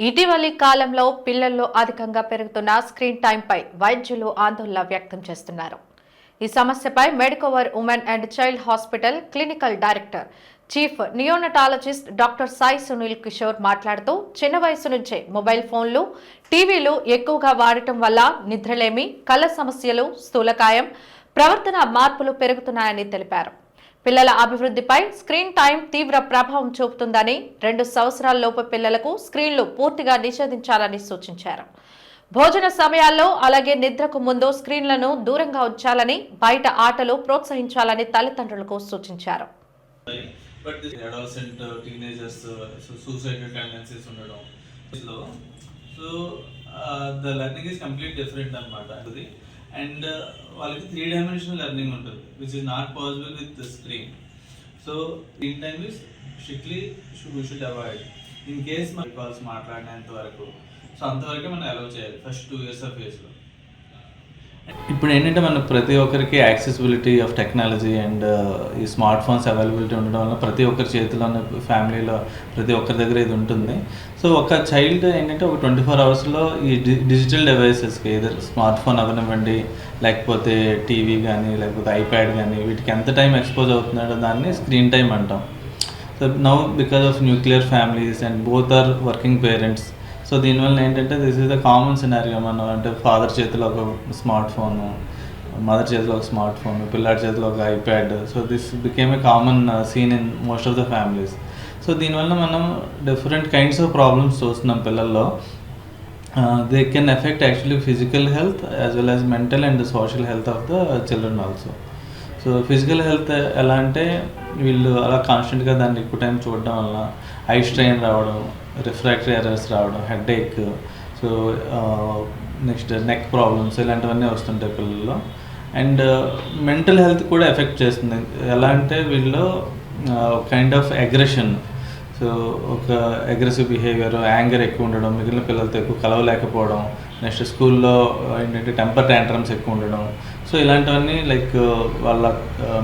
ఇటీవలి కాలంలో పిల్లల్లో అధికంగా పెరుగుతున్న స్క్రీన్ టైంపై వైద్యులు ఆందోళన వ్యక్తం చేస్తున్నారు. ఈ సమస్యపై Medicover women and child hospital clinical director chief neonatologist doctor Sai Sunil Kishore మాట్లాడుతూ చిన్న వయసు నుంచే మొబైల్ ఫోన్లు టీవీలు ఎక్కువగా వాడటం వల్ల నిద్రలేమి కళ్ళ సమస్యలు స్థూలకాయం ప్రవర్తన మార్పులు పెరుగుతున్నాయని తెలిపారు. పిల్లల అభివృద్ధిపై స్క్రీన్ టైం తీవ్ర ప్రభావం చూపుతుందని రెండు సంవత్సరాలలోపు పిల్లలకు స్క్రీన్లు పూర్తిగా నిషేధించాలని సూచించారు. భోజన సమయాల్లో అలాగే నిద్రకు ముందు స్క్రీన్లను దూరంగా ఉంచాలని బయట ఆటలు ప్రోత్సహించాలని తల్లిదండ్రులకు సూచించారు. But adolescent teenagers suicidal tendencies ఉండడం. So the learning is complete different అనమాట అది అండ్ వాళ్ళకి త్రీ డైమెన్షనల్ లెర్నింగ్ ఉంటుంది which is not possible with screen so screen time is strictly we should avoid in case మన calls మాట్లాడినంత వరకు. So అంతవరకే మనం అలౌ చేయాలి ఫస్ట్ టూ ఇయర్స్ ఆఫ్ ఏజ్లో ఇప్పుడు ఏంటంటే మన ప్రతి ఒక్కరికి యాక్సెసిబిలిటీ ఆఫ్ టెక్నాలజీ అండ్ ఈ స్మార్ట్ ఫోన్స్ అవైలబిలిటీ ఉండడం వల్ల ప్రతి ఒక్కరి చేతిలోనే ఫ్యామిలీలో ప్రతి ఒక్కరి దగ్గర ఇది ఉంటుంది. సో ఒక చైల్డ్ ఏంటంటే ఒక ట్వంటీ ఫోర్ అవర్స్లో ఈ డిజిటల్ డివైసెస్కి ఏదర్ స్మార్ట్ ఫోన్ అవనివ్వండి లేకపోతే టీవీ కానీ లేకపోతే ఐప్యాడ్ కానీ వీటికి ఎంత టైం ఎక్స్పోజ్ అవుతున్నాడో దాన్ని స్క్రీన్ టైం అంటాం. So now because of nuclear families and both are working parents so దీనివల్ల ఏంటంటే this is the common scenario మనం అంటే ఫాదర్ చేతిలో ఒక స్మార్ట్ ఫోన్ మదర్ చేతిలో ఒక స్మార్ట్ ఫోన్ పిల్లాడి చేతిలో ఒక iPad so this became a common scene in most of the families so దీనివల్ల మనం డిఫరెంట్ కైండ్స్ ఆఫ్ ప్రాబ్లమ్స్ చూస్తున్నాం పిల్లల్లో. They can affect actually physical health as well as mental and social health of the children also so physical health ఎలా అంటే వీళ్ళు అలా కాన్స్టెంట్గా దాన్ని ఎక్కువ టైం చూడడం వల్ల ఐ స్ట్రెయిన్ రావడం రిఫ్రాక్టరీ ఎర్రర్స్ రావడం head so next neck problems ఇలాంటివన్నీ వస్తుంటాయి పిల్లల్లో. అండ్ మెంటల్ హెల్త్ కూడా ఎఫెక్ట్ చేస్తుంది. ఎలా అంటే వీళ్ళు కైండ్ ఆఫ్ అగ్రెషన్ సో ఒక అగ్రెసివ్ బిహేవియర్ యాంగర్ ఎక్కువ ఉండడం మిగిలిన పిల్లలతో ఎక్కువ కలవలేకపోవడం నెక్స్ట్ స్కూల్లో ఏంటంటే టెంపర్ ట్యాంట్రమ్స్ ఎక్కువ ఉండడం. సో ఇలాంటివన్నీ లైక్ వాళ్ళ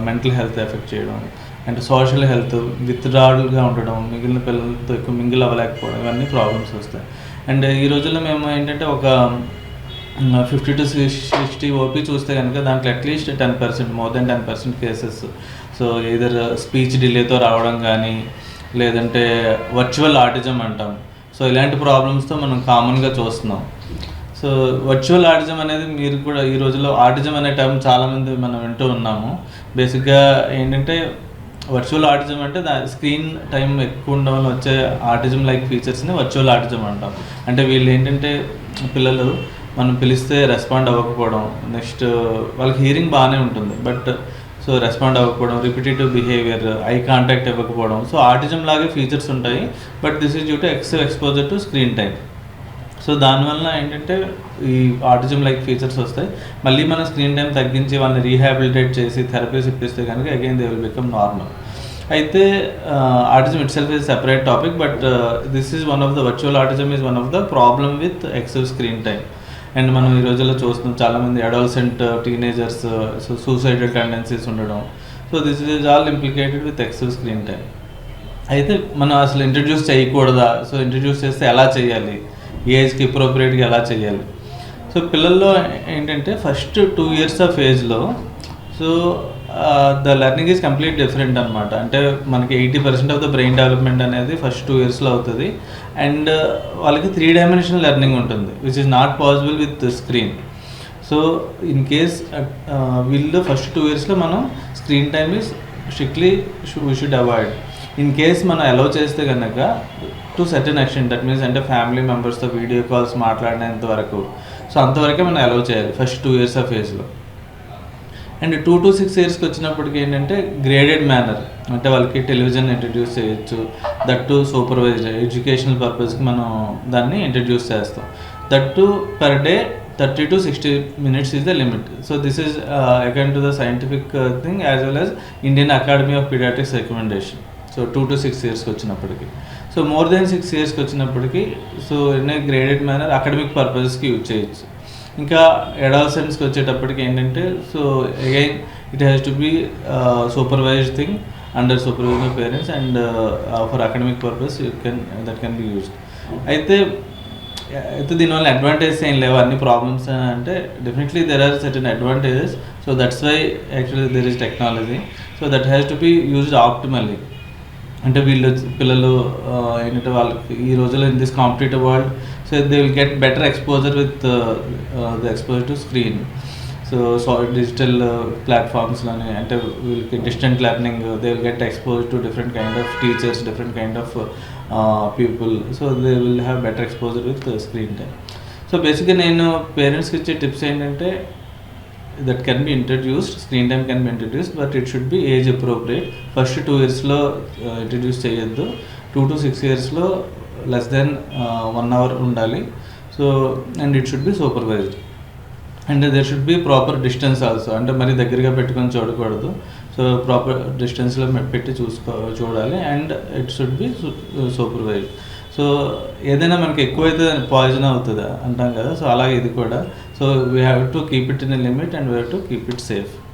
మెంటల్ హెల్త్ ఎఫెక్ట్ చేయడం. అండ్ సోషల్ హెల్త్ విత్డ్రాల్గా ఉండడం మిగిలిన పిల్లలతో ఎక్కువ మింగిల్ అవ్వలేకపోవడం ఇవన్నీ ప్రాబ్లమ్స్ వస్తాయి. అండ్ ఈ రోజుల్లో మేము ఏంటంటే ఒక ఫిఫ్టీ టు సిక్స్టీ ఓపీ చూస్తే కనుక దాంట్లో at least ten percent more than ten percent cases so either speech డిలేతో రావడం కానీ లేదంటే వర్చువల్ ఆటిజం అంటాం. సో ఇలాంటి ప్రాబ్లమ్స్తో మనం కామన్గా చూస్తున్నాం. సో వర్చువల్ ఆటిజం అనేది మీరు కూడా ఈ రోజుల్లో ఆటిజం అనే టర్మ్ చాలామంది మనం వింటూ ఉన్నాము. బేసిక్గా ఏంటంటే వర్చువల్ ఆర్టిజం అంటే దా స్క్రీన్ టైం ఎక్కువ ఉండడం వల్ల వచ్చే ఆర్టిజం లైక్ ఫీచర్స్ని వర్చువల్ ఆర్టిజం అంటాం. అంటే వీళ్ళు ఏంటంటే పిల్లలు మనం పిలిస్తే రెస్పాండ్ అవ్వకపోవడం నెక్స్ట్ వాళ్ళకి హీరింగ్ బాగానే ఉంటుంది. బట్ సో రెస్పాండ్ అవ్వకపోవడం రిపిటేటివ్ బిహేవియర్ ఐ కాంటాక్ట్ ఇవ్వకపోవడం సో ఆర్టిజం లాగే ఫీచర్స్ ఉంటాయి. But this is due to ex exposure to screen time. So దానివల్ల ఏంటంటే ఈ ఆటిజం లైక్ ఫీచర్స్ వస్తాయి. మళ్ళీ మన స్క్రీన్ టైం తగ్గించి వాళ్ళని రీహాబిలిటేట్ చేసి థెరపీస్ ఇప్పిస్తే కనుక again they will become normal అయితే autism itself is separate topic but this is one of the virtual autism is one of the problem with excessive screen time and మనం ఈ రోజుల్లో చూస్తున్నాం చాలామంది adolescent teenagers so suicidal tendencies ఉండడం. So this is all implicated with excessive screen time అయితే మనం అసలు introduce చేయకూడదా? సో ఇంట్రడ్యూస్ చేస్తే ఎలా చేయాలి? ఏజ్కి అప్రోప్రియేట్గా ఎలా చేయాలి. సో పిల్లల్లో ఏంటంటే ఫస్ట్ టూ ఇయర్స్ ఆఫ్ ఏజ్లో so the learning is complete different అనమాట అంటే మనకి eighty percent of the brain development అనేది ఫస్ట్ టూ ఇయర్స్లో అవుతుంది. అండ్ వాళ్ళకి త్రీ డైమెన్షనల్ లెర్నింగ్ ఉంటుంది which is not possible with screen. So in case వీళ్ళు ఫస్ట్ టూ ఇయర్స్లో మనం screen time is strictly we should avoid in case మనం allow చేస్తే కనుక to certain extent that means అంటే ఫ్యామిలీ మెంబర్స్తో వీడియో కాల్స్ మాట్లాడినంత వరకు. సో అంతవరకే మనం అలౌ చేయాలి ఫస్ట్ టూ ఇయర్స్ ఆఫ్ ఏజ్లో అండ్ టూ టు సిక్స్ ఇయర్స్కి వచ్చినప్పటికి ఏంటంటే గ్రేడెడ్ మేనర్ అంటే వాళ్ళకి టెలివిజన్ ఇంట్రడ్యూస్ చేయొచ్చు దట్ టు సూపర్వైజ్డ్ ఎడ్యుకేషనల్ పర్పస్కి మనం దాన్ని ఇంట్రడ్యూస్ చేస్తాం. That to per day thirty to sixty minutes is the limit so this is according to the scientific thing as well as Indian Academy of Pediatrics recommendation so two to six ఇయర్స్కి వచ్చినప్పటికి so more than six ఇయర్స్కి వచ్చినప్పటికీ so in a graded manner academic పర్పస్కి use చేయొచ్చు. ఇంకా అడాల్సెంట్స్కి వచ్చేటప్పటికి ఏంటంటే so again it has to be supervised thing under supervision of parents and for academic purpose you can that can be used అయితే అయితే దీనివల్ల అడ్వాంటేజెస్ ఏం లేవు. అన్ని ప్రాబ్లమ్స్ అంటే definitely there are certain advantages so that's why actually there is technology so that has to be used optimally అంటే వీళ్ళు పిల్లలు ఏంటంటే వాళ్ళకి ఈ రోజుల్లో in this competitive world so they will get better exposure with the exposure to screen so so digital ప్లాట్ఫామ్స్లోని అంటే వీళ్ళకి distant learning they will get expose to different kind of teachers different kind of people so they will have better exposure with screen time so బేసిక్గా నేను పేరెంట్స్కి ఇచ్చే tips ఏంటంటే that can be introduced screen time can be introduced but it should be age appropriate first two ఇయర్స్లో introduce చేయొద్దు. Two to six ఇయర్స్లో less than one hour ఉండాలి. So and it should be supervised and there should be proper distance also అంటే మరి దగ్గరగా పెట్టుకొని చూడకూడదు. So proper డిస్టెన్స్లో పెట్టి చూసుకో చూడాలి. And it should be supervised so ఏదైనా మనకి ఎక్కువైతే పాయిజన్ అవుతుందా? అంటాం కదా. సో అలాగే ఇది కూడా. So we have to keep it in a limit and we have to keep it safe.